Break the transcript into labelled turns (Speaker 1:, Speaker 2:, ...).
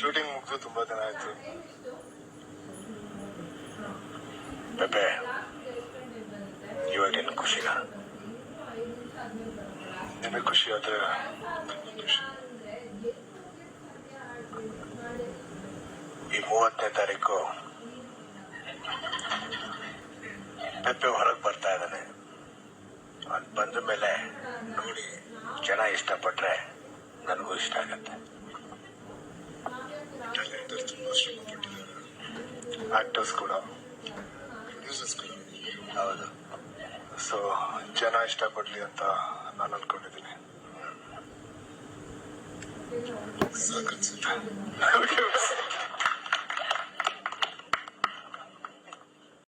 Speaker 1: Shooting ಮುಗಿದು ತುಂಬಾ ದಿನ ಆಯ್ತು. ಪೆಪ್ಪೆ ಇವಾಗ ಏನು ಖುಷಿಗ ನಿಮಗೆ ಖುಷಿ ಆದ್ರೆ ಈ ಮೂವತ್ತನೇ ತಾರೀಕು ಪೆಪ್ಪೆ ಹೊರಗೆ ಬರ್ತಾ ಇದ್ದಾನೆ. ಅದು ಬಂದ ಮೇಲೆ ನೋಡಿ ಜನ ಇಷ್ಟಪಟ್ರೆ ನನಗೂ ಇಷ್ಟ ಆಗತ್ತೆ. ಆಕ್ಟರ್ಸ್ ಕೂಡ. ಹೌದು. ಸೊ ಜನ ಇಷ್ಟಪಡಲಿ ಅಂತ ನಾನು ಅನ್ಕೊಂಡಿದ್ದೀನಿ.